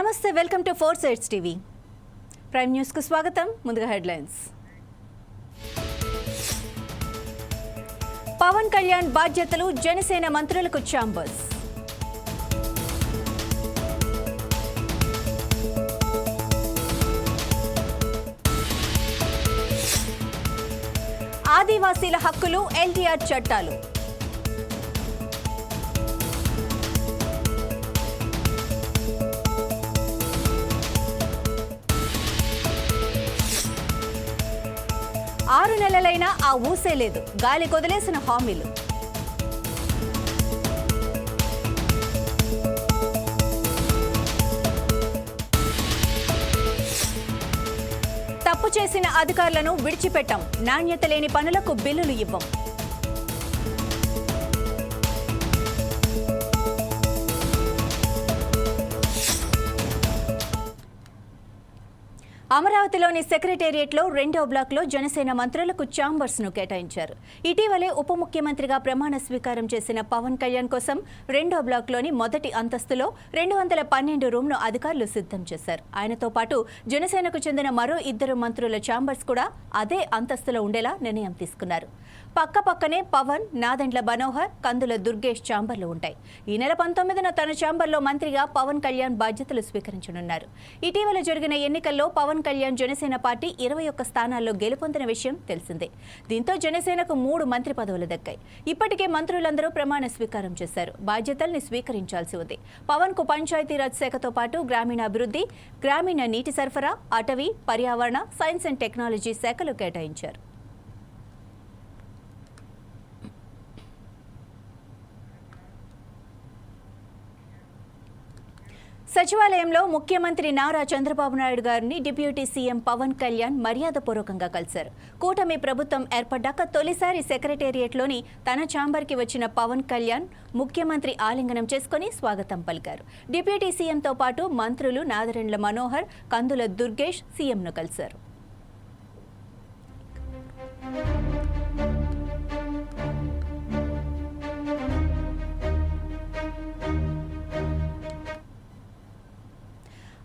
నమస్తే welcome to four sides TV. Prime న్యూస్కు స్వాగతం. ముందుగా హెడ్లైన్స్. పవన్ కళ్యాణ్ బాధ్యతలు జనసేన మంత్రులకు ఛాంబర్స్ ఆదివాసీల హక్కులు ఎన్టీఆర్ చట్టాలు. ఆరు నెలలైనా ఆ ఊసే లేదు. గాలి కొదిలేసిన హామీలు. తప్పు చేసిన అధికారులను విడిచిపెట్టాం. నాణ్యత లేని పనులకు బిల్లులు ఇవ్వం. అమరావతిలోని సెక్రటేరియట్లో రెండో బ్లాక్లో జనసేన మంత్రులకు ఛాంబర్స్ను కేటాయించారు. ఇటీవలే ఉప ముఖ్యమంత్రిగా ప్రమాణ స్వీకారం చేసిన పవన్ కళ్యాణ్ కోసం రెండో బ్లాక్లోని మొదటి అంతస్తులో రెండు వందల పన్నెండు రూమ్ను అధికారులు సిద్ధం చేశారు. ఆయనతో పాటు జనసేనకు చెందిన మరో ఇద్దరు మంత్రుల ఛాంబర్స్ కూడా అదే అంతస్తులో ఉండేలా నిర్ణయం తీసుకున్నారు. పక్క పక్కనే పవన్ నాదెండ్ల మనోహర్ కందుల దుర్గేష్ ఛాంబర్లు ఉంటాయి. ఈ నెల పంతొమ్మిదిన తన ఛాంబర్లో మంత్రిగా పవన్ కళ్యాణ్ బాధ్యతలు స్వీకరించనున్నారు. ఇటీవల జరిగిన ఎన్నికల్లో పవన్ కళ్యాణ్ జనసేన పార్టీ ఇరవై ఒక్క స్థానాల్లో గెలుపొందిన విషయం తెలిసిందే. దీంతో జనసేనకు మూడు మంత్రి పదవులు దక్కాయి. ఇప్పటికే మంత్రులందరూ ప్రమాణ స్వీకారం చేశారు. బాధ్యతల్ని స్వీకరించాల్సి ఉంది. పవన్కు పంచాయతీరాజ్ శాఖతో పాటు గ్రామీణాభివృద్ధి గ్రామీణ నీటి సరఫరా అటవీ పర్యావరణ సైన్స్ అండ్ టెక్నాలజీ శాఖలు కేటాయించారు. సచివాలయంలో ముఖ్యమంత్రి నారా చంద్రబాబు నాయుడు గారిని డిప్యూటీ సీఎం పవన్ కళ్యాణ్ మర్యాదపూర్వకంగా కలిశారు. కూటమి ప్రభుత్వం ఏర్పడ్డాక తొలిసారి సెక్రటేరియట్లోని తన ఛాంబర్కి వచ్చిన పవన్ కళ్యాణ్ ముఖ్యమంత్రి ఆలింగనం చేసుకుని స్వాగతం పలికారు. డిప్యూటీ సీఎంతో పాటు మంత్రులు నాదరెండ్ల మనోహర్ కందుల దుర్గేష్ సీఎంను కలిశారు.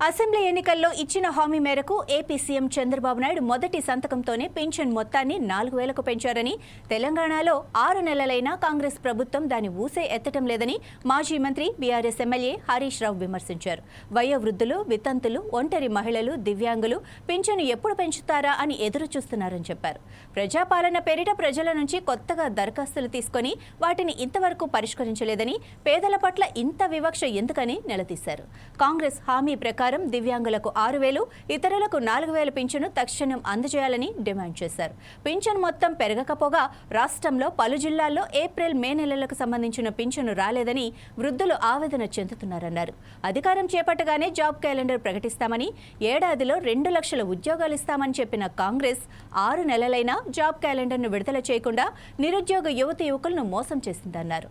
అసెంబ్లీ ఎన్నికల్లో ఇచ్చిన హామీ మేరకు ఏపీ సీఎం చంద్రబాబు నాయుడు మొదటి సంతకంతోనే పింఛన్ మొత్తాన్ని నాలుగు వేలకు పెంచారని తెలంగాణలో ఆరు నెలలైనా కాంగ్రెస్ ప్రభుత్వం దాని ఊసే ఎత్తటం లేదని మాజీ మంత్రి బీఆర్ఎస్ ఎమ్మెల్యే హరీష్ రావు విమర్శించారు. వయోవృద్ధులు వితంతులు ఒంటరి మహిళలు దివ్యాంగులు పింఛను ఎప్పుడు పెంచుతారా అని ఎదురు చూస్తున్నారని చెప్పారు. ప్రజాపాలన పేరిట ప్రజల నుంచి కొత్తగా దరఖాస్తులు తీసుకొని వాటిని ఇంతవరకు పరిష్కరించలేదని పేదల పట్ల ఇంత వివక్ష ఎందుకని నిలదీశారు. కాంగ్రెస్ హామీ ప్రకారం దివ్యాంగులకు ఆరు వేలు ఇతరులకు నాలుగు వేల పింఛను తక్షణం అందజేయాలని డిమాండ్ చేశారు. పింఛను మొత్తం పెరగకపోగా రాష్ట్రంలో పలు జిల్లాల్లో ఏప్రిల్ మే నెలలకు సంబంధించిన పింఛను రాలేదని వృద్ధులు ఆవేదన చెందుతున్నారన్నారు. అధికారం చేపట్టగానే జాబ్ క్యాలెండర్ ప్రకటిస్తామని ఏడాదిలో రెండు లక్షల ఉద్యోగాలు ఇస్తామని చెప్పిన కాంగ్రెస్ ఆరు నెలలైనా జాబ్ క్యాలెండర్ను విడుదల చేయకుండా నిరుద్యోగ యువత యువకులను మోసం చేసిందన్నారు.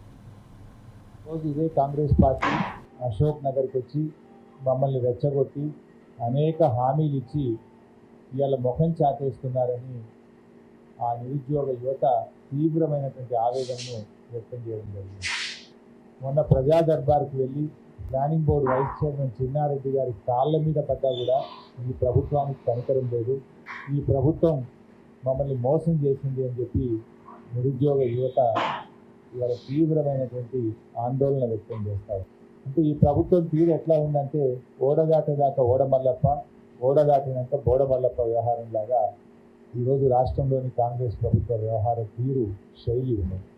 రోజు ఇదే కాంగ్రెస్ పార్టీ అశోక్ నగర్కి వచ్చి మమ్మల్ని రెచ్చగొట్టి అనేక హామీలు ఇచ్చి ఇవాళ ముఖం చాటేస్తున్నారని ఆ నిరుద్యోగ యువత తీవ్రమైనటువంటి ఆవేదనను వ్యక్తం చేయడం జరిగింది. మొన్న ప్రజా దర్బార్కి వెళ్ళి planning board vice chairman Chinnareddy గారి కాళ్ళ మీద పడ్డా కూడా ఈ ప్రభుత్వానికి కనికరం లేదు. ఈ ప్రభుత్వం మమ్మల్ని మోసం చేసింది అని చెప్పి నిరుద్యోగ యువత ఇవాళ తీవ్రమైనటువంటి ఆందోళన వ్యక్తం చేస్తారు ఈ ప్రభుత్వం తీరు ఎట్లా ఉందంటే ఓడదాటేదాకా ఓడమల్లప్ప ఓడదాటినాక బోడమల్లప్ప వ్యవహారం లాగా ఈరోజు రాష్ట్రంలోని కాంగ్రెస్ ప్రభుత్వ వ్యవహార తీరు శైలి ఉన్నది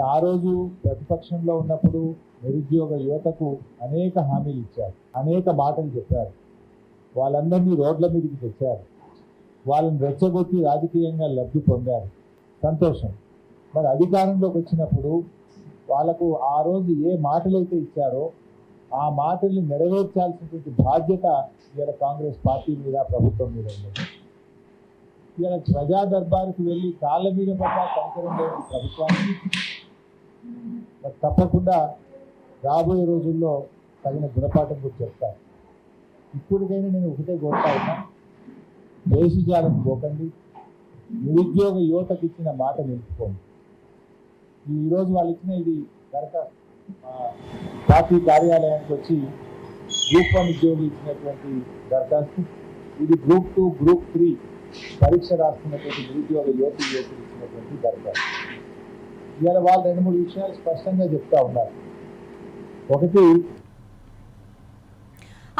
ఆ రోజు ప్రతిపక్షంలో ఉన్నప్పుడు నిరుద్యోగ యువతకు అనేక హామీలు ఇచ్చారు అనేక మాటలు చెప్పారు. వాళ్ళందరినీ రోడ్ల మీదకి తెచ్చారు. వాళ్ళని రెచ్చగొట్టి రాజకీయంగా లబ్ధి పొందారు. సంతోషం. మరి అధికారంలోకి వచ్చినప్పుడు వాళ్ళకు ఆ రోజు ఏ మాటలైతే ఇచ్చారో ఆ మాటల్ని నెరవేర్చాల్సినటువంటి బాధ్యత ఇవాళ కాంగ్రెస్ పార్టీ మీద ప్రభుత్వం మీద ఉంది. ఇవాళ ప్రజా దర్బార్కి వెళ్ళి కాళ్ళ మీద పడ్డ కనికరం లేని ప్రభుత్వానికి తప్పకుండా రాబోయే రోజుల్లో తగిన గుణపాఠం కూడా చెప్తాను ఇప్పటికైనా నేను ఒకటే కోరుతా ఉన్నా దేశజాలం పోకండి నిరుద్యోగ యువతకు ఇచ్చిన మాట నిలుపుకోండి. ఈరోజు వాళ్ళు ఇచ్చిన ఇది దరఖాస్తు పార్టీ కార్యాలయానికి వచ్చి గ్రూప్ వన్ ఉద్యోగులు ఇచ్చినటువంటి దరఖాస్తు. ఇది గ్రూప్ టూ గ్రూప్ త్రీ పరీక్ష రాస్తున్నటువంటి నిరుద్యోగ యువతి యువతులు ఇచ్చినటువంటి దరఖాస్తు. ఇవాళ వాళ్ళు రెండు మూడు విషయాలు స్పష్టంగా చెప్తా ఉన్నారు. ఒకటి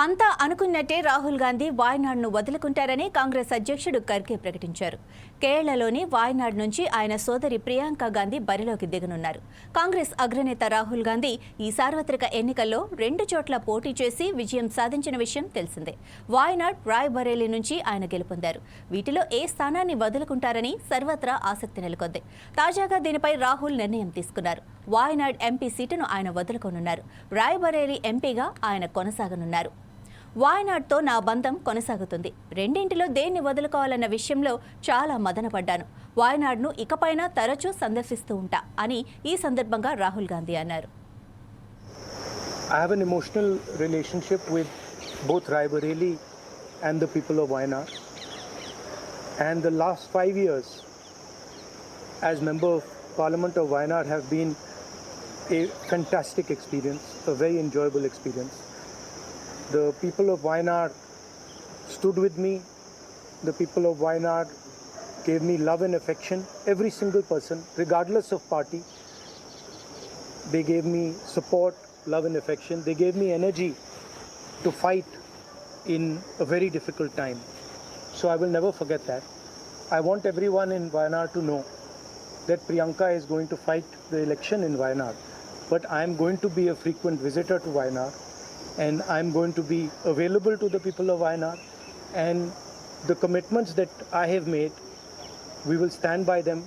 అంతా అనుకున్నట్టే రాహుల్ గాంధీ వాయనాడును వదులుకుంటారని కాంగ్రెస్ అధ్యక్షుడు ఖర్గే ప్రకటించారు. కేరళలోని వాయనాడ్ నుంచి ఆయన సోదరి ప్రియాంక గాంధీ బరిలోకి దిగనున్నారు. కాంగ్రెస్ అగ్రనేత రాహుల్ గాంధీ ఈ సార్వత్రిక ఎన్నికల్లో రెండు చోట్ల పోటీ చేసి విజయం సాధించిన విషయం తెలిసిందే. వాయనాడ్ రాయ్బరేలీ నుంచి ఆయన గెలుపొందారు. వీటిలో ఏ స్థానాన్ని వదులుకుంటారని సర్వత్రా ఆసక్తి నెలకొంది. తాజాగా దీనిపై రాహుల్ నిర్ణయం తీసుకున్నారు. వాయనాడ్ ఎంపీ సీటును ఆయన వదులుకోనున్నారు. రాయ్బరేలీ ఎంపీగా ఆయన కొనసాగనున్నారు. వాయనాడ్తో నా బంధం కొనసాగుతుంది రెండింటిలో దేన్ని వదులుకోవాలన్న విషయంలో చాలా మదనపడ్డాను వాయనాడ్ను ఇకపైన తరచూ సందర్శిస్తూ ఉంటా అని ఈ సందర్భంగా రాహుల్ గాంధీ అన్నారు I have an emotional relationship with both Raebareli and the people of Wayanad. And the last five years, as member of Parliament of Wayanad, have been a fantastic experience, a very enjoyable experience. The people of Wayanad stood with me. The people of Wayanad gave me love and affection. Every single person, regardless of party, they gave me support, love, and affection. They gave me energy to fight in a very difficult time. So I will never forget that. I want everyone in Wayanad to know that Priyanka is going to fight the election in Wayanad. But I am going to be a frequent visitor to Wayanad and I'm going to be available to the people of Wayanad. And the commitments that I have made, we will stand by them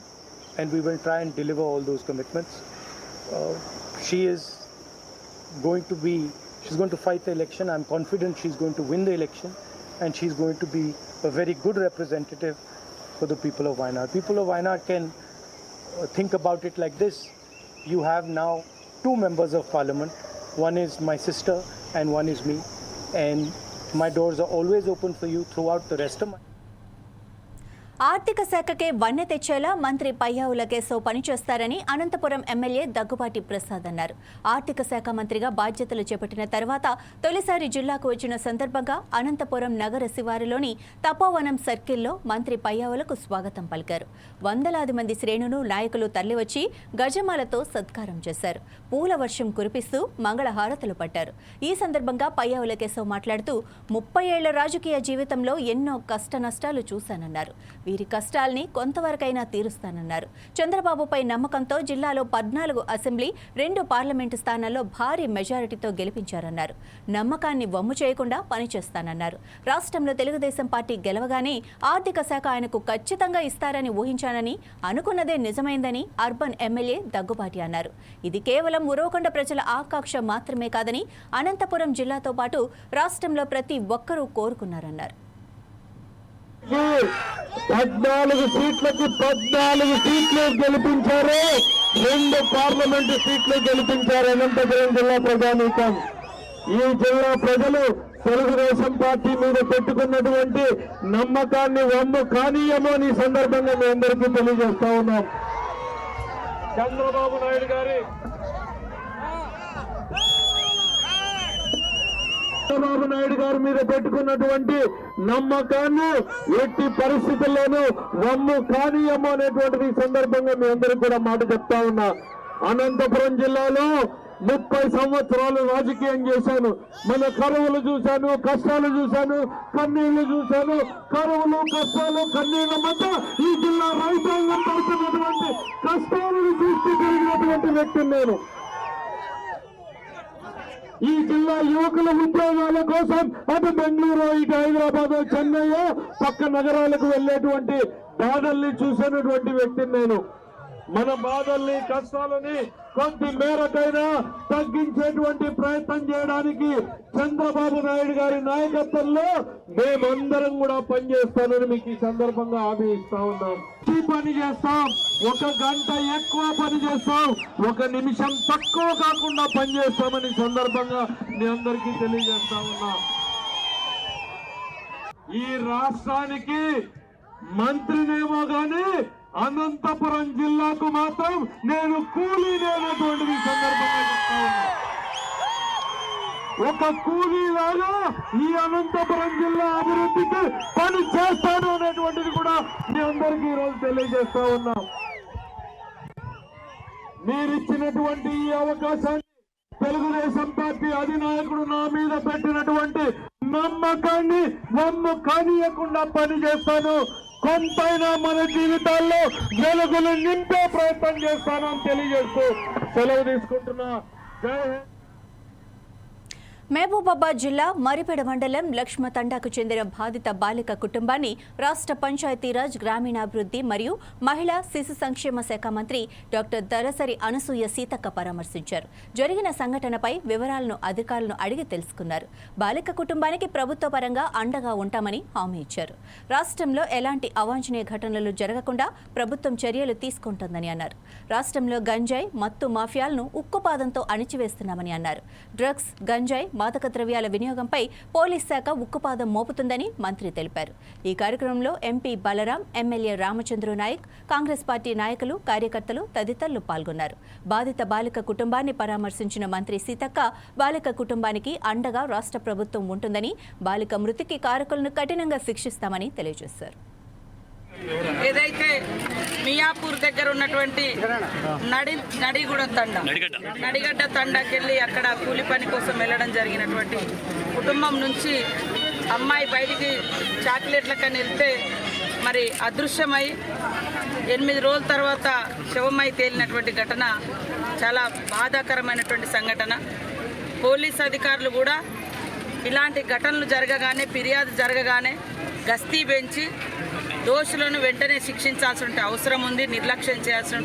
and we will try and deliver all those commitments. Uh, she is going to be she's going to fight the election i'm confident she's going to win the election and she's going to be a very good representative for the people of Wayanad. People of Wayanad can uh, think about it like this. You have now two members of parliament. One is my sister and one is me. And my doors are always open for you throughout the rest of my ఆర్థిక శాఖకే వన్నె తెచ్చేలా మంత్రి పయ్యావుల కేశవ్ పనిచేస్తారని Anantapur MLA Daggubati Prasad అన్నారు. ఆర్థిక శాఖ మంత్రిగా బాధ్యతలు చేపట్టిన తర్వాత తొలిసారి జిల్లాకు వచ్చిన సందర్భంగా అనంతపురం నగర శివారులోని తపోవనం సర్కిల్లో మంత్రి పయ్యావులకు స్వాగతం పలికారు. వందలాది మంది శ్రేణులు నాయకులు తరలివచ్చి గజమాలతో సత్కారం చేశారు. పూల వర్షం కురిపిస్తూ మంగళహారతులు పట్టారు. ఈ సందర్భంగా పయ్యావుల కేశవ్ మాట్లాడుతూ ముప్పై ఏళ్ళ రాజకీయ జీవితంలో ఎన్నో కష్ట నష్టాలు చూశానన్నారు. వీరి కష్టాల్ని కొంతవరకైనా తీరుస్తానన్నారు. చంద్రబాబుపై నమ్మకంతో జిల్లాలో పద్నాలుగు అసెంబ్లీ రెండు పార్లమెంటు స్థానాల్లో భారీ మెజారిటీతో గెలిపించారన్నారు. నమ్మకాన్ని వమ్ము చేయకుండా పనిచేస్తానన్నారు. రాష్ట్రంలో తెలుగుదేశం పార్టీ గెలవగానే ఆర్థిక శాఖ ఆయనకు ఖచ్చితంగా ఇస్తారని ఊహించానని అనుకున్నదే నిజమైందని అర్బన్ ఎమ్మెల్యే దగ్గుబాటి అన్నారు. ఇది కేవలం ఉరవకొండ ప్రజల ఆకాంక్ష మాత్రమే కాదని అనంతపురం జిల్లాతో పాటు రాష్ట్రంలో ప్రతి ఒక్కరూ కోరుకున్నారన్నారు. పద్నాలుగు సీట్లకు పద్నాలుగు సీట్లు గెలిపించారు. రెండు పార్లమెంటు సీట్లు గెలిపించారు అనంతపురం జిల్లా ప్రజానీకం. ఈ జిల్లా ప్రజలు తెలుగుదేశం పార్టీ మీద పెట్టుకున్నటువంటి నమ్మకాన్ని వమ్ము కానీయమో అని సందర్భంగా మీ అందరికీ తెలియజేస్తా ఉన్నాం. చంద్రబాబు నాయుడు గారి చంద్రబాబు నాయుడు గారి మీద పెట్టుకున్నటువంటి నమ్మకాన్ని ఎట్టి పరిస్థితుల్లోనూ వమ్ము కానీయము అనేటువంటిది ఈ సందర్భంగా మీ అందరికి కూడా మాట చెప్తా ఉన్నా. అనంతపురం జిల్లాలో ముప్పై సంవత్సరాలు రాజకీయం చేశాను. మన కరువులు చూశాను కష్టాలు చూశాను కన్నీళ్ళు చూశాను. కరువులు కష్టాలు కన్నీళ్ళ మధ్య ఈ జిల్లా రైతాంగం పడుతున్నటువంటి కష్టాలను చూస్తూ తిరిగినటువంటి వ్యక్తిని నేను. ఈ జిల్లా యువకుల ఉద్యోగాల కోసం అటు బెంగళూరు ఇటు హైదరాబాద్ చెన్నై పక్క నగరాలకు వెళ్ళేటువంటి బాధల్ని చూసినటువంటి వ్యక్తిని నేను. మన బాధల్ని కష్టాలని కొద్ది మేరకైనా తగ్గించేటువంటి ప్రయత్నం చేయడానికి చంద్రబాబు నాయుడు గారి నాయకత్వంలో మేమందరం కూడా పనిచేస్తానని మీకు ఈ సందర్భంగా హామీ ఇస్తా ఉన్నాం. ఈ పని చేస్తాం. ఒక గంట ఎక్కువ పని చేస్తాం. ఒక నిమిషం తక్కువ కాకుండా పని చేస్తామని సందర్భంగా మీ అందరికీ తెలియజేస్తా ఉన్నా. ఈ రాష్ట్రానికి మంత్రినేమో కానీ అనంతపురం జిల్లాకు మాత్రం నేను కూలీ లేనటువంటిది సందర్భంగా చెప్తా ఉన్నా. ఒక కూలీలాగా ఈ అనంతపురం జిల్లా అభివృద్ధికి పని చేస్తాను అనేటువంటిది కూడా మీ అందరికీ ఈరోజు తెలియజేస్తా ఉన్నాం. మీరిచ్చినటువంటి ఈ అవకాశాన్ని తెలుగుదేశం పార్టీ అధినాయకుడు నా మీద పెట్టినటువంటి నమ్మకాన్ని నమ్ము కానీయకుండా పనిచేస్తాను. కొంతైనా మన జీవితాల్లో వెలుగులు నింపే ప్రయత్నం చేస్తాను అని తెలియజేస్తూ సెలవు తీసుకుంటున్నా. జై హింద్. మహబూబాబాద్ జిల్లా మరిపేడ మండలం లక్ష్మ తండాకు చెందిన బాధిత బాలిక కుటుంబాన్ని రాష్ట్ర పంచాయతీరాజ్ గ్రామీణాభివృద్ధి మరియు మహిళా శిశు సంక్షేమ శాఖ మంత్రి డాక్టర్ దరసరి అనసూయ సీతక్క పరామర్శించారు. జరిగిన సంఘటనపై వివరాలను అధికారులను అడిగి తెలుసుకున్నారు. బాలిక కుటుంబానికి ప్రభుత్వ పరంగా అండగా ఉంటామని హామీ ఇచ్చారు. రాష్ట్రంలో ఎలాంటి అవాంఛనీయ ఘటనలు జరగకుండా ప్రభుత్వం చర్యలు తీసుకుంటుందని అన్నారు. రాష్ట్రంలో గంజాయి మత్తు మాఫియాలను ఉక్కుపాదంతో అణిచివేస్తున్నామని అన్నారు. డ్రగ్స్ గంజాయి మాదక ద్రవ్యాల వినియోగంపై పోలీస్ శాఖ ఉక్కుపాదం మోపుతుందని మంత్రి తెలిపారు. ఈ కార్యక్రమంలో MP Balram MLA Ramachandru Naik Congress party నాయకులు కార్యకర్తలు తదితరులు పాల్గొన్నారు. బాధిత బాలిక కుటుంబాన్ని పరామర్శించిన మంత్రి సీతక్క బాలిక కుటుంబానికి అండగా రాష్ట్ర ప్రభుత్వం ఉంటుందని బాలిక మృతికి కారకులను కఠినంగా శిక్షిస్తామని తెలియజేశారు. ఏదైతే మియాపూర్ దగ్గర ఉన్నటువంటి నడి నడిగూడ తండ. నడిగడ్డ. తండకి వెళ్ళి అక్కడ కూలి పని కోసం వెళ్ళడం జరిగినటువంటి కుటుంబం నుంచి అమ్మాయి బయటికి చాక్లెట్లకని వెళ్తే మరి అదృశ్యమై ఎనిమిది రోజుల తర్వాత శవమై తేలినటువంటి ఘటన చాలా బాధాకరమైనటువంటి సంఘటన. పోలీస్ అధికారులు కూడా ఇలాంటి ఘటనలు జరగగానే ఫిర్యాదు జరగగానే గస్తీ పెంచి దోషులను వెంటనే శిక్షించాల్సిన అవసరం ఉంది నిర్లక్ష్యం చేయాల్సిన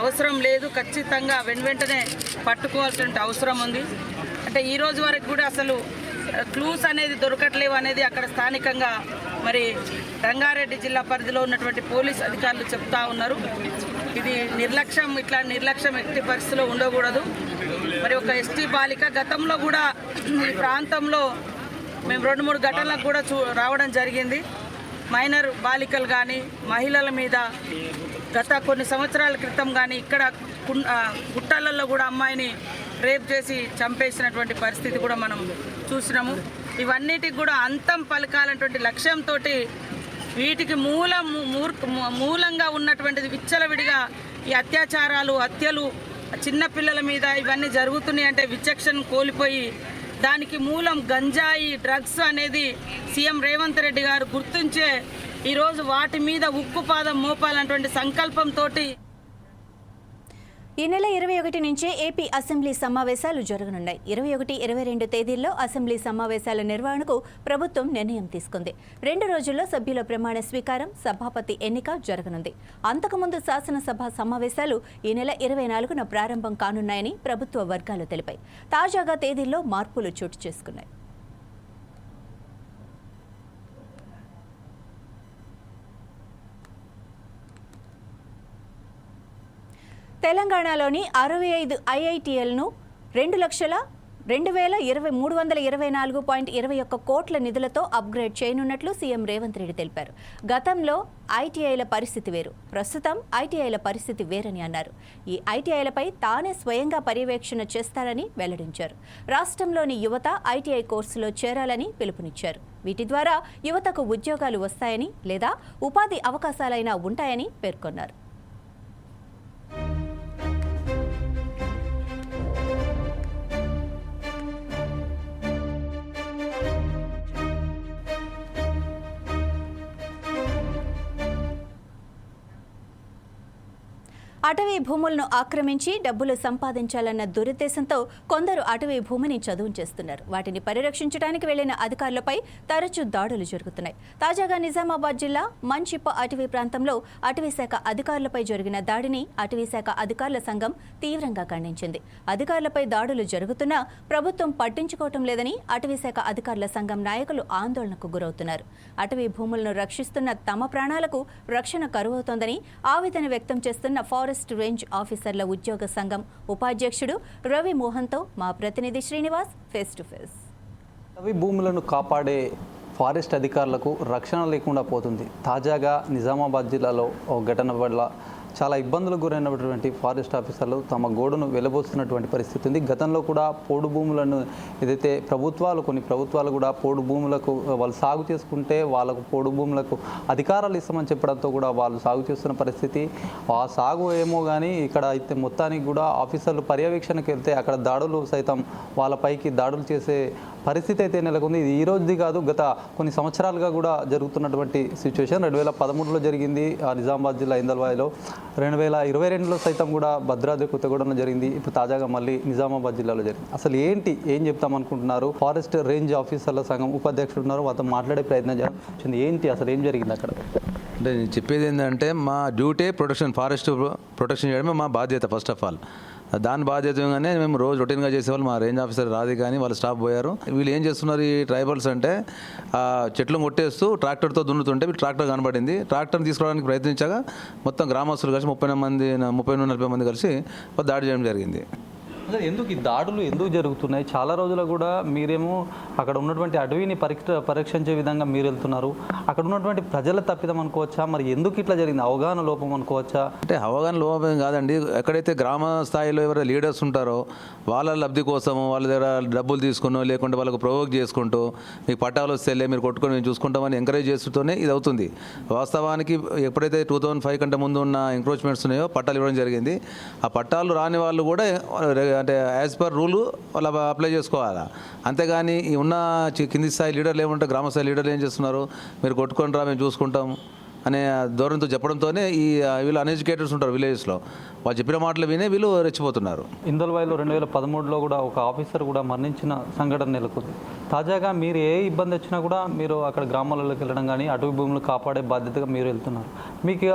అవసరం లేదు. ఖచ్చితంగా వెన్ వెంటనే పట్టుకోవాల్సిన అవసరం ఉంది. అంటే ఈ రోజు వరకు కూడా అసలు క్లూస్ అనేది దొరకట్లేవు అనేది అక్కడ స్థానికంగా మరి రంగారెడ్డి జిల్లా పరిధిలో ఉన్నటువంటి పోలీస్ అధికారులు చెప్తా ఉన్నారు. ఇది నిర్లక్ష్యం ఇట్లా నిర్లక్ష్యం ఎట్టి పరిస్థితిలో ఉండకూడదు. మరి ఒక ఎస్టీ బాలిక గతంలో కూడా ఈ ప్రాంతంలో మేము రెండు మూడు ఘటనలకు కూడా చూ రావడం జరిగింది. మైనర్ బాలికలు కానీ మహిళల మీద గత కొన్ని సంవత్సరాల క్రితం కానీ ఇక్కడ కున్- గుట్టలలో కూడా అమ్మాయిని రేప్ చేసి చంపేసినటువంటి పరిస్థితి కూడా మనం చూసినాము. ఇవన్నిటికి కూడా అంతం పలకాలన్నటువంటి లక్ష్యంతో వీటికి మూలం మూర్ఖ మూలంగా ఉన్నటువంటిది విచ్చలవిడిగా ఈ అత్యాచారాలు హత్యలు చిన్నపిల్లల మీద ఇవన్నీ జరుగుతున్నాయి అంటే విచక్షణ కోల్పోయి దానికి మూలం గంజాయి డ్రగ్స్ అనేది సీఎం రేవంత్ రెడ్డి గారు గుర్తించే ఈరోజు వాటి మీద ఉక్కుపాదం మోపాలన్నటువంటి సంకల్పంతో ఈ నెల ఇరవై ఒకటి నుంచే ఏపీ అసెంబ్లీ సమావేశాలు జరగనున్నాయి. ఇరవై ఒకటి ఇరవై రెండు తేదీల్లో అసెంబ్లీ సమావేశాల నిర్వహణకు ప్రభుత్వం నిర్ణయం తీసుకుంది. రెండు రోజుల్లో సభ్యుల ప్రమాణ స్వీకారం సభాపతి ఎన్నిక జరగనుంది. అంతకుముందు శాసనసభ సమావేశాలు ఈ నెల ఇరవై నాలుగున ప్రారంభం కానున్నాయని ప్రభుత్వ వర్గాలు తెలిపాయి. తాజాగా తేదీల్లో మార్పులు చోటు చేసుకున్నాయి. తెలంగాణలోని అరవై ఐదు ఐఐటిఎల్ను రెండు లక్షల రెండు వేల ఇరవై మూడు వందల ఇరవై నాలుగు పాయింట్ ఇరవై ఒక్క కోట్ల నిధులతో అప్గ్రేడ్ చేయనున్నట్లు సీఎం రేవంత్ రెడ్డి తెలిపారు. గతంలో ఐటీఐల పరిస్థితి వేరు. ప్రస్తుతం ఐటీఐల పరిస్థితి వేరని అన్నారు. ఈ ఐటీఐలపై తానే స్వయంగా పర్యవేక్షణ చేస్తారని వెల్లడించారు. రాష్ట్రంలోని యువత ఐటీఐ కోర్సులో చేరాలని పిలుపునిచ్చారు. వీటి ద్వారా యువతకు ఉద్యోగాలు వస్తాయని లేదా ఉపాధి అవకాశాలైనా ఉంటాయని పేర్కొన్నారు. అటవీ భూములను ఆక్రమించి డబ్బులు సంపాదించాలన్న దురుద్దేశంతో కొందరు అటవీ భూమిని చదువు చేస్తున్నారు. వాటిని పరిరక్షించడానికి వెళ్ళిన అధికారులపై తరచూ దాడులు జరుగుతున్నాయి. తాజాగా నిజామాబాద్ జిల్లా మంచిప్ప అటవీ ప్రాంతంలో అటవీ శాఖ అధికారులపై జరిగిన దాడిని అటవీ శాఖ అధికారుల సంఘం తీవ్రంగా ఖండించింది. అధికారులపై దాడులు జరుగుతున్నా ప్రభుత్వం పట్టించుకోవటం లేదని అటవీ శాఖ అధికారుల సంఘం నాయకులు ఆందోళనకు గురవుతున్నారు. అటవీ భూములను రక్షిస్తున్న తమ ప్రాణాలకు రక్షణ కరువవుతోందని ఆవేదన వ్యక్తం చేస్తున్న ఫారెస్ట్ రేంజ్ ఆఫీసర్ల ఉద్యోగ సంఘం ఉపాధ్యక్షుడు రవి మోహన్తో మా ప్రతినిధి Srinivas face to face. Ravi భూములను కాపాడే ఫారెస్ట్ అధికారులకు రక్షణ లేకుండా పోతుంది. తాజాగా నిజామాబాద్ జిల్లాలో ఒక ఘటన వల్ల చాలా ఇబ్బందులకు గురైనటువంటి ఫారెస్ట్ ఆఫీసర్లు తమ గోడను వెలబోస్తున్నటువంటి పరిస్థితి ఉంది. గతంలో కూడా పోడు భూములను ఏదైతే ప్రభుత్వాలు కొన్ని ప్రభుత్వాలు కూడా పోడు భూములకు వాళ్ళు సాగు చేసుకుంటే వాళ్ళకు పోడు భూములకు అధికారాలు ఇస్తామని చెప్పడంతో కూడా వాళ్ళు సాగు చేస్తున్న పరిస్థితి. ఆ సాగు ఏమో కానీ ఇక్కడ అయితే మొత్తానికి కూడా ఆఫీసర్లు పర్యవేక్షణకు వెళ్తే అక్కడ దాడులు సైతం వాళ్ళపైకి దాడులు చేసే పరిస్థితి అయితే నెలకొంది. ఇది ఈ రోజుది కాదు గత కొన్ని సంవత్సరాలుగా కూడా జరుగుతున్నటువంటి సిచ్యువేషన్ రెండు వేల పదమూడులో జరిగింది ఆ నిజామాబాద్ జిల్లా ఇందల్వాయిలో. రెండు వేల ఇరవై రెండులో సైతం కూడా భద్రాద్రి కొత్తగూడెంలో జరిగింది. ఇప్పుడు తాజాగా మళ్ళీ నిజామాబాద్ జిల్లాలో జరిగింది. అసలు ఏంటి ఏం చెప్తామనుకుంటున్నారు ఫారెస్ట్ రేంజ్ ఆఫీసర్ల సంఘం ఉపాధ్యక్షుడు ఉన్నారు. వాళ్ళతో మాట్లాడే ప్రయత్నం చేయాలి ఏంటి అసలు ఏం జరిగింది అక్కడ? అంటే నేను చెప్పేది ఏంటంటే మా డ్యూటీ ప్రొటెక్షన్ ఫారెస్ట్ ప్రొటెక్షన్ చేయడమే మా బాధ్యత ఫస్ట్ ఆఫ్ ఆల్. దాని బాధ్యతగానే మేము రోజు రొటీన్గా చేసేవాళ్ళు మా రేంజ్ ఆఫీసర్ రాది కానీ వాళ్ళు స్టాప్ పోయారు. వీళ్ళు ఏం చేస్తున్నారు ఈ ట్రైబల్స్ అంటే ఆ చెట్లు కొట్టేస్తూ ట్రాక్టర్తో దున్నుతుంటే ట్రాక్టర్ కనబడింది. ట్రాక్టర్ని తీసుకోవడానికి ప్రయత్నించగా మొత్తం గ్రామస్తులు కలిసి ముప్పై మంది ముప్పై నుండి నలభై మంది కలిసి దాడి చేయడం జరిగింది. అసలు ఎందుకు ఈ దాడులు ఎందుకు జరుగుతున్నాయి? చాలా రోజులు కూడా మీరేమో అక్కడ ఉన్నటువంటి అడవిని పరీక్ష పరీక్షించే విధంగా మీరు వెళ్తున్నారు. అక్కడ ఉన్నటువంటి ప్రజల తప్పిదం అనుకోవచ్చా? మరి ఎందుకు ఇట్లా జరిగింది? అవగాహన లోపం అనుకోవచ్చా? అంటే అవగాహన లోపం కాదండి. ఎక్కడైతే గ్రామ స్థాయిలో ఎవరైనా లీడర్స్ ఉంటారో వాళ్ళ లబ్ధి కోసము వాళ్ళ దగ్గర డబ్బులు తీసుకునో లేకుంటే వాళ్ళకు ప్రొవోక్ చేసుకుంటూ మీకు పట్టాలు వస్తేలే మీరు కొట్టుకొని మేము చూసుకుంటామని ఎంకరేజ్ చేస్తూనే ఇది అవుతుంది. వాస్తవానికి ఎప్పుడైతే టూ థౌజండ్ ఫైవ్ కంటే ముందు ఉన్న ఎంక్రోచ్మెంట్స్ ఉన్నాయో పట్టాలు ఇవ్వడం జరిగింది. ఆ పట్టాలు రాని వాళ్ళు కూడా అంటే యాజ్ పర్ రూల్ వాళ్ళు అప్లై చేసుకోవాలా? అంతేగాని ఉన్న చి- కింది స్థాయి లీడర్లు ఏమంటే గ్రామ స్థాయి లీడర్లు ఏం చేస్తున్నారు? మీరు కొట్టుకొని రా మేము చూసుకుంటాం. అనే ధోరణితో చెప్పడంతోనే ఈ వీళ్ళు అన్ఎడ్యుకేటెడ్స్ ఉంటారు విలేజెస్లో వాళ్ళు చెప్పిన మాటలు వినే వీళ్ళు రెచ్చిపోతున్నారు. ఇందల్వాయిలో రెండు వేల పదమూడులో కూడా ఒక ఆఫీసర్ కూడా మరణించిన సంఘటన నెలకొంది. తాజాగా మీరు ఏ ఇబ్బంది వచ్చినా కూడా మీరు అక్కడ గ్రామాలలోకి వెళ్ళడం కానీ అటవీ భూములు కాపాడే బాధ్యతగా మీరు వెళ్తున్నారు. మీకు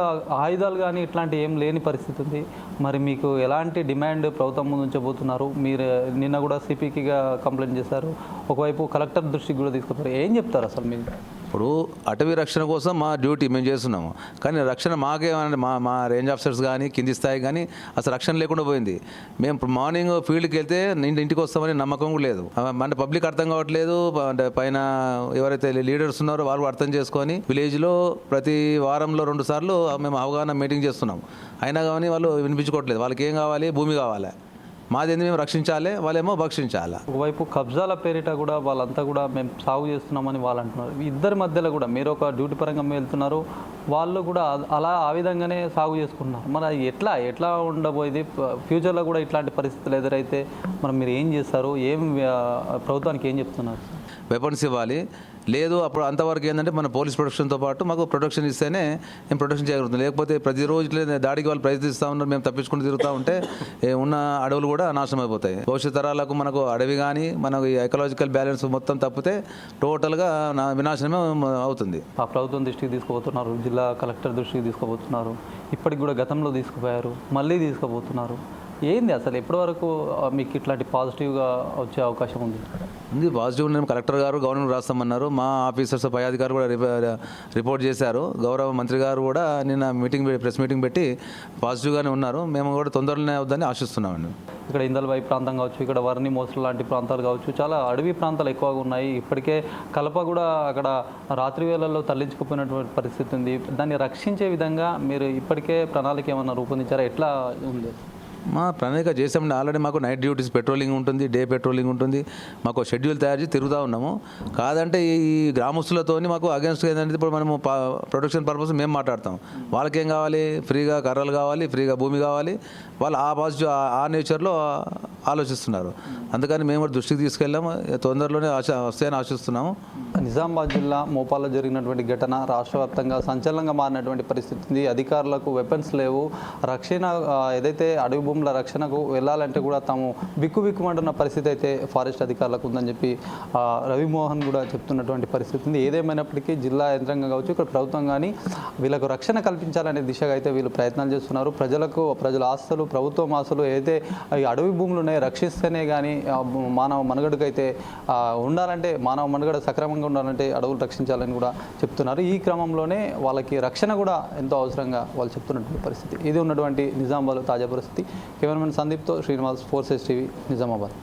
ఆయుధాలు కానీ ఇట్లాంటి ఏం లేని పరిస్థితి ఉంది. మరి మీకు ఎలాంటి డిమాండ్ ప్రభుత్వం ముందు ఉంచబోతున్నారు మీరు నిన్న కూడా సిపికిగా కంప్లైంట్ చేశారు. ఒకవైపు కలెక్టర్ దృష్టికి కూడా తీసుకుపోతారు ఏం చెప్తారు అసలు మీరు? ఇప్పుడు అటవీ రక్షణ కోసం మా డ్యూటీ మేము చేస్తున్నాము. కానీ రక్షణ మాకే మా మా రేంజ్ ఆఫీసర్స్ కానీ కింది స్థాయి కానీ అసలు రక్షణ లేకుండా పోయింది. మేము మార్నింగ్ ఫీల్డ్కి వెళ్తే నేను ఇంటికి వస్తామని నమ్మకం కూడా లేదు. అంటే పబ్లిక్ అర్థం కావట్లేదు. అంటే పైన ఎవరైతే లీడర్స్ ఉన్నారో వాళ్ళు అర్థం చేసుకొని విలేజ్లో ప్రతి వారంలో రెండు సార్లు మేము అవగాహన మీటింగ్ చేస్తున్నాం అయినా కానీ వాళ్ళు వినిపించుకోవట్లేదు. వాళ్ళకి ఏం కావాలి? భూమి కావాలి? మాది మేము రక్షించాలి వాళ్ళేమో భక్షించాలి? ఒకవైపు కబ్జాల పేరిట కూడా వాళ్ళంతా కూడా మేము సాగు చేస్తున్నామని వాళ్ళు అంటున్నారు ఇద్దరి మధ్యలో కూడా మీరు ఒక డ్యూటీ పరంగా వెళ్తున్నారు వాళ్ళు కూడా అలా ఆ విధంగానే సాగు చేసుకుంటున్నారు. మరి అది ఎట్లా ఎట్లా ఉండబోయేది? ఫ్యూచర్లో కూడా ఇట్లాంటి పరిస్థితులు ఎదురైతే మరి మీరు ఏం చేస్తారు? ఏం ప్రభుత్వానికి ఏం చెప్తున్నారు? వెపన్స్ ఇవ్వాలి. లేదు అప్పుడు అంతవరకు ఏంటంటే మన పోలీస్ ప్రొటెక్షన్తో పాటు మాకు ప్రొటెక్షన్ ఇస్తేనే మేము ప్రొటెక్షన్ చేయగలుగుతాం. లేకపోతే ప్రతిరోజు దాడికి వాళ్ళు ప్రయత్నిస్తూ ఉన్నారు మేము తప్పించుకుని తిరుగుతూ ఉంటే ఉన్న అడవులు కూడా నాశనం అయిపోతాయి. భవిష్యత్ తరాలకు మనకు అడవి కానీ మనకు ఎకలాజికల్ బ్యాలెన్స్ మొత్తం తప్పితే టోటల్గా నా వినాశనమే అవుతుంది. ఆ ప్రభుత్వం దృష్టికి తీసుకుపోతున్నారు జిల్లా కలెక్టర్ దృష్టికి తీసుకుపోతున్నారు. ఇప్పటికి కూడా గతంలో తీసుకుపోయారు మళ్ళీ తీసుకుపోతున్నారు. ఏంది అసలు ఎప్పటి వరకు మీకు ఇట్లాంటి పాజిటివ్గా వచ్చే అవకాశం ఉంది? ఉంది పాజిటివ్ నేను కలెక్టర్ గారు గవర్నమెంట్ రాస్తామన్నారు. మా ఆఫీసర్స్ పై అధికారులు కూడా రిప- రిపోర్ట్ చేశారు. గౌరవ మంత్రి గారు కూడా నిన్న మీటింగ్ ప్రెస్ మీటింగ్ పెట్టి పాజిటివ్గానే ఉన్నారు. మేము కూడా తొందరలోనే అవుద్దని ఆశిస్తున్నామండి. ఇక్కడ ఇందల్వాయి ప్రాంతం కావచ్చు ఇక్కడ వర్ణి మోసలు లాంటి ప్రాంతాలు కావచ్చు చాలా అడవి ప్రాంతాలు ఎక్కువగా ఉన్నాయి. ఇప్పటికే కలప కూడా అక్కడ రాత్రి వేళల్లో తరలించుకుపోయినటువంటి పరిస్థితి ఉంది. దాన్ని రక్షించే విధంగా మీరు ఇప్పటికే ప్రణాళిక ఏమన్నా రూపొందించారా? ఎట్లా ఉంది? మా ప్రణాళిక చేసామండి ఆల్రెడీ మాకు నైట్ డ్యూటీస్ పెట్రోలింగ్ ఉంటుంది డే పెట్రోలింగ్ ఉంటుంది. మాకు షెడ్యూల్ తయారు చేసి తిరుగుతూ ఉన్నాము. కాదంటే ఈ గ్రామస్తులతో గ్రామస్తులతోని మాకు అగేన్స్ట్ ఏంటంటే ఇప్పుడు మనము ప్రొటెక్షన్ పర్పస్ మేము మాట్లాడతాం. వాళ్ళకేం కావాలి? ఫ్రీగా కర్రలు కావాలి ఫ్రీగా భూమి కావాలి. వాళ్ళు ఆ పాజిటివ్ ఆ నేచర్లో ఆలోచిస్తున్నారు. అందుకని మేము కూడా దృష్టికి తీసుకెళ్ళాము. తొందరలోనే ఆశ వస్తాయని ఆశిస్తున్నాము. నిజామాబాద్ జిల్లా మోపాల్లో జరిగినటువంటి ఘటన రాష్ట్ర వ్యాప్తంగా సంచలనంగా మారినటువంటి పరిస్థితి ఉంది. అధికారులకు వెపన్స్ లేవు. రక్షణ ఏదైతే అడవి భూముల రక్షణకు వెళ్ళాలంటే కూడా తాము బిక్కుబిక్కుమంటున్న పరిస్థితి అయితే ఫారెస్ట్ అధికారులకు ఉందని చెప్పి రవిమోహన్ కూడా చెప్తున్నటువంటి పరిస్థితి ఉంది. ఏదేమైనప్పటికీ జిల్లా యంత్రాంగం కావచ్చు ఇక్కడ ప్రభుత్వం కానీ వీళ్ళకు రక్షణ కల్పించాలనే దిశగా అయితే వీళ్ళు ప్రయత్నాలు చేస్తున్నారు. ప్రజలకు ప్రజల ఆస్తులు ప్రభుత్వం అసలు ఏదైతే ఈ అడవి భూములు ఉన్నాయో రక్షిస్తేనే కానీ మానవ మనుగడకైతే ఉండాలంటే మానవ మనుగడ సక్రమంగా ఉండాలంటే అడవులు రక్షించాలని కూడా చెప్తున్నారు. ఈ క్రమంలోనే వాళ్ళకి రక్షణ కూడా ఎంతో అవసరంగా వాళ్ళు చెప్తున్నటువంటి పరిస్థితి. ఇది ఉన్నటువంటి నిజామాబాద్ తాజా పరిస్థితి. Cameraman సందీప్తో Srinivas four sides TV Nizamabad.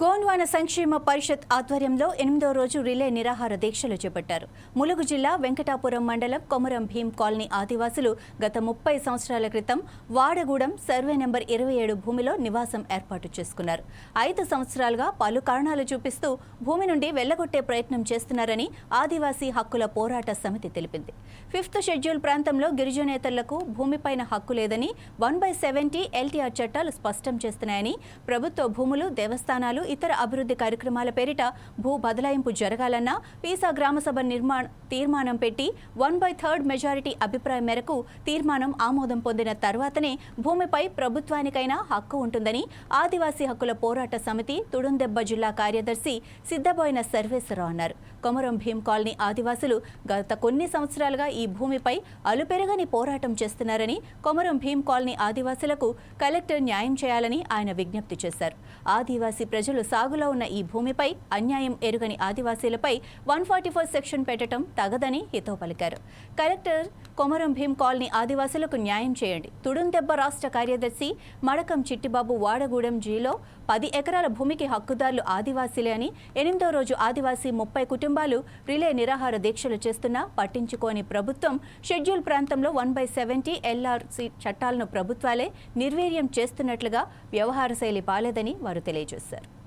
Gondwana Sankshema Parishad ఆధ్వర్యంలో ఎనిమిదో రోజు రిలే నిరాహార దీక్షలు చేపట్టారు. ములుగు జిల్లా వెంకటాపురం మండలం కొమరం భీం కాలనీ ఆదివాసులు గత ముప్పై సంవత్సరాల క్రితం వాడగూడెం సర్వే నెంబర్ ఇరవై ఏడు భూమిలో నివాసం ఏర్పాటు చేసుకున్నారు. ఐదు సంవత్సరాలుగా పలు కారణాలు చూపిస్తూ భూమి నుండి వెళ్ళగొట్టే ప్రయత్నం చేస్తున్నారని ఆదివాసీ హక్కుల పోరాట సమితి తెలిపింది. ఫిఫ్త్ షెడ్యూల్ ప్రాంతంలో గిరిజనేతలకు భూమిపైన హక్కు లేదని వన్ బై సెవెంటీ ఎల్టీఆర్ చట్టాలు స్పష్టం చేస్తున్నాయని ప్రభుత్వ భూములు దేవస్థానాలు ఇతర అభివృద్ధి కార్యక్రమాల పేరిట భూ బదలాయింపు జరగాలన్న పీసా గ్రామసభ నిర్మాణ తీర్మానం పెట్టి వన్ బై థర్డ్ మెజారిటీ అభిప్రాయం మేరకు తీర్మానం ఆమోదం పొందిన తర్వాతనే భూమిపై ప్రభుత్వానికైనా హక్కు ఉంటుందని ఆదివాసీ హక్కుల పోరాట సమితి తుడుందెబ్బ జిల్లా కార్యదర్శి సిద్ధబోయిన సర్వేశ్వరరావు అన్నారు. కొమరం భీం కాలనీ ఆదివాసులు గత కొన్ని సంవత్సరాలుగా ఈ భూమిపై అలుపెరగని పోరాటం చేస్తున్నారని కొమరం భీం కాలనీ ఆదివాసులకు కలెక్టర్ న్యాయం చేయాలని ఆయన విజ్ఞప్తి చేశారు. ఆదివాసీ ప్రజలు సాగులో ఉన్న ఈ భూమిపై అన్యాయం ఎరుగని ఆదివాసీలపై వన్ ఫార్టీ ఫోర్ సెక్షన్ పెట్టడం తగదని హితో పలికారు. కలెక్టర్ కొమరం భీం కాలనీ ఆదివాసులకు న్యాయం చేయండి. తుడుందెబ్బ రాష్ట్ర కార్యదర్శి మడకం చిట్టిబాబు వాడగూడెం జీలో పది ఎకరాల భూమికి హక్కుదారులు ఆదివాసీలే అని ఎనిమిదో రోజు ఆదివాసీ ముప్పై కుటుంబాలు రిలే నిరాహార దీక్షలు చేస్తున్నా పట్టించుకోని ప్రభుత్వం షెడ్యూల్ ప్రాంతంలో వన్ బై సెవెంటీ ఎల్ఆర్సీ చట్టాలను ప్రభుత్వాలే నిర్వీర్యం చేస్తున్నట్లుగా వ్యవహార శైలి బాలేదని వారు తెలియజేశారు.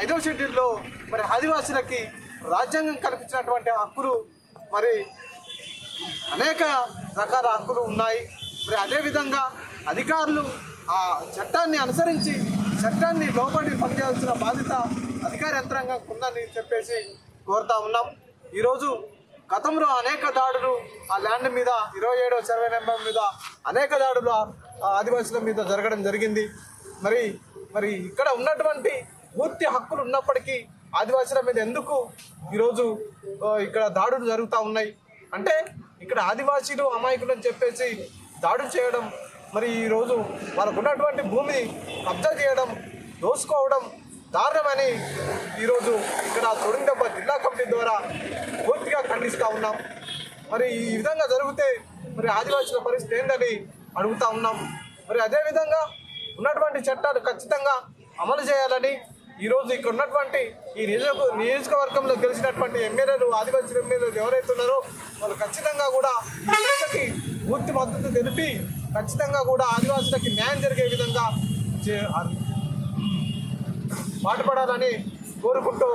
ఐదవ షెడ్యూల్లో మరి ఆదివాసులకి రాజ్యాంగం కల్పించినటువంటి హక్కులు మరి అనేక రకాల హక్కులు ఉన్నాయి. మరి అదేవిధంగా అధికారులు ఆ చట్టాన్ని అనుసరించి చట్టాన్ని లోబడి పనిచేయాల్సిన బాధ్యత అధికార యంత్రాంగం ఉందని చెప్పేసి కోరుతా ఉన్నాం. ఈరోజు గతంలో అనేక దాడులు ఆ ల్యాండ్ మీద ఇరవై ఏడో సర్వే నెంబర్ మీద అనేక దాడులు ఆ ఆదివాసుల మీద జరగడం జరిగింది. మరి మరి ఇక్కడ ఉన్నటువంటి పూర్తి హక్కులు ఉన్నప్పటికీ ఆదివాసుల మీద ఎందుకు ఈరోజు ఇక్కడ దాడులు జరుగుతూ ఉన్నాయి? అంటే ఇక్కడ ఆదివాసీలు అమాయకులు అని చెప్పేసి దాడులు చేయడం మరి ఈరోజు వాళ్ళకు ఉన్నటువంటి భూమిని కబ్జా చేయడం దోసుకోవడం దారుణమని ఈరోజు ఇక్కడ తొడిందబ్బ జిల్లా కమిటీ ద్వారా పూర్తిగా ఖండిస్తూ ఉన్నాం. మరి ఈ విధంగా జరిగితే మరి ఆదివాసుల పరిస్థితి ఏందని అడుగుతా ఉన్నాం. మరి అదేవిధంగా ఉన్నటువంటి చట్టాలు ఖచ్చితంగా అమలు చేయాలని ఈరోజు ఇక్కడ ఉన్నటువంటి ఈ నియోజక నియోజకవర్గంలో గెలిచినటువంటి ఎమ్మెల్యేలు ఆదివాసీ ఎమ్మెల్యేలు ఎవరైతే ఉన్నారో వాళ్ళు ఖచ్చితంగా కూడా ఈ పూర్తి మద్దతు తెలిపి ఖచ్చితంగా కూడా ఆదివాసులకి న్యాయం జరిగే విధంగా పాటుపడాలని కోరుకుంటూ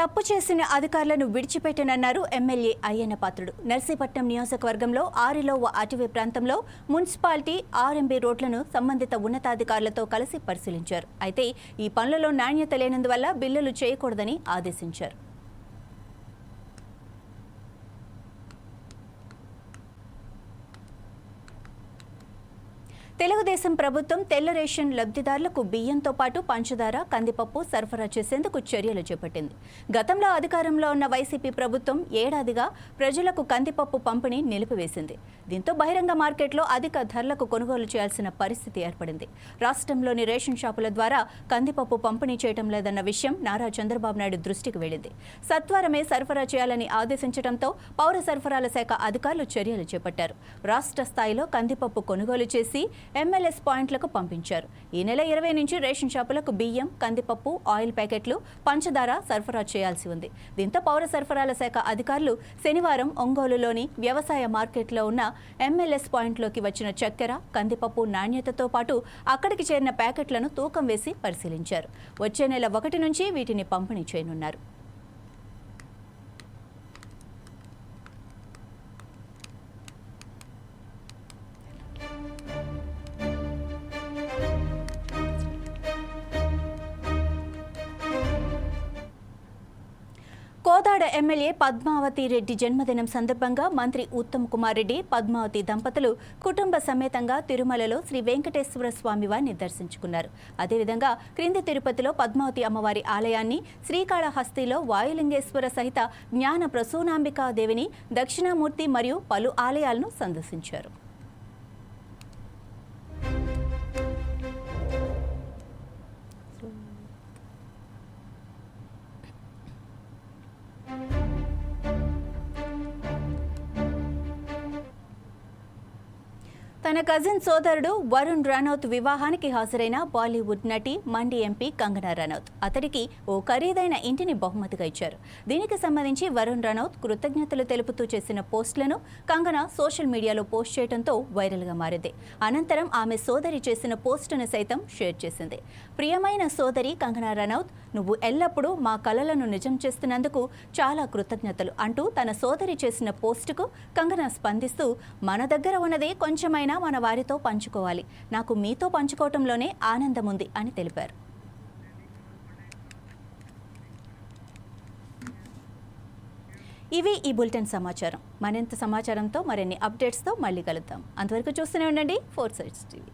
తప్పు చేసిన అధికారులను విడిచిపెట్టనన్నారు ఎమ్మెల్యే అయ్యన్న పాత్రుడు. నర్సీపట్నం నియోజకవర్గంలో ఆరిలోవ అటవీ ప్రాంతంలో మున్సిపాలిటీ ఆర్ఎంబీ రోడ్లను సంబంధిత ఉన్నతాధికారులతో కలిసి పరిశీలించారు. అయితే ఈ పనులలో నాణ్యత లేనందువల్ల బిల్లులు చేయకూడదని ఆదేశించారు. తెలుగుదేశం ప్రభుత్వం తెల్ల రేషన్ లబ్ధిదారులకు బియ్యంతో పాటు పంచదార కందిపప్పు సరఫరా చేసేందుకు చర్యలు చేపట్టింది. గతంలో అధికారంలో ఉన్న వైసీపీ ప్రభుత్వం ఏడాదిగా ప్రజలకు కందిపప్పు పంపిణీ నిలిపివేసింది. దీంతో బహిరంగ మార్కెట్లో అధిక ధరలకు కొనుగోలు చేయాల్సిన పరిస్థితి ఏర్పడింది. రాష్ట్రంలోని రేషన్ షాపుల ద్వారా కందిపప్పు పంపిణీ చేయడం లేదన్న విషయం నారా చంద్రబాబు నాయుడు దృష్టికి వెళ్ళింది. సత్వరమే సరఫరా చేయాలని ఆదేశించడంతో పౌర సరఫరాల శాఖ అధికారులు చర్యలు చేపట్టారు. రాష్ట్ర స్థాయిలో కందిపప్పు కొనుగోలు చేసి ఎంఎల్ఎస్ పాయింట్లకు పంపించారు. ఈ నెల ఇరవై నుంచి రేషన్ షాపులకు బియ్యం కందిపప్పు ఆయిల్ ప్యాకెట్లు పంచదార సరఫరా చేయాల్సి ఉంది. దీంతో పౌర సరఫరాల శాఖ అధికారులు శనివారం ఒంగోలులోని వ్యవసాయ మార్కెట్లో ఉన్న ఎంఎల్ఎస్ పాయింట్లోకి వచ్చిన చక్కెర కందిపప్పు నాణ్యతతో పాటు అక్కడికి చేరిన ప్యాకెట్లను తూకం వేసి పరిశీలించారు. వచ్చే నెల ఒకటి నుంచి వీటిని పంపిణీ చేయనున్నారు. కోదాడ ఎమ్మెల్యే పద్మావతి రెడ్డి జన్మదినం సందర్భంగా మంత్రి ఉత్తమ్ కుమార్ రెడ్డి పద్మావతి దంపతులు కుటుంబ సమేతంగా తిరుమలలో శ్రీ వెంకటేశ్వర స్వామివారిని దర్శించుకున్నారు. అదేవిధంగా క్రింది తిరుపతిలో పద్మావతి అమ్మవారి ఆలయాన్ని శ్రీకాళహస్తిలో వాయులింగేశ్వర సహిత జ్ఞాన ప్రసూనాంబికా దేవిని దక్షిణామూర్తి మరియు పలు ఆలయాలను సందర్శించారు. తన కజిన్ సోదరుడు వరుణ్ రనౌత్ వివాహానికి హాజరైన బాలీవుడ్ నటి మండి ఎంపీ కంగనా రనౌత్. అతడికి ఓ ఖరీదైన ఇంటిని బహుమతిగా ఇచ్చారు. దీనికి సంబంధించి వరుణ్ రనౌత్ కృతజ్ఞతలు తెలుపుతూ చేసిన పోస్టులను కంగనా సోషల్ మీడియాలో పోస్ట్ చేయడంతో వైరల్గా మారింది. అనంతరం ఆమె సోదరి చేసిన పోస్టును సైతం షేర్ చేసింది. ప్రియమైన సోదరి కంగనా రనౌత్ నువ్వు ఎల్లప్పుడూ మా కలలను నిజం చేస్తున్నందుకు చాలా కృతజ్ఞతలు అంటూ తన సోదరి చేసిన పోస్టుకు కంగనా స్పందిస్తూ మన దగ్గర ఉన్నది కొంచెమైనా మన వారితో పంచుకోవాలి. నాకు మీతో పంచుకోవటంలోనే ఆనందం ఉంది అని తెలిపారు. ఇవి ఈ బులెటిన్ సమాచారం. మరింత సమాచారంతో మరిన్ని అప్డేట్స్తో మళ్ళీ కలుద్దాం. అంతవరకు చూస్తూనే ఉండండి. Four sides TV.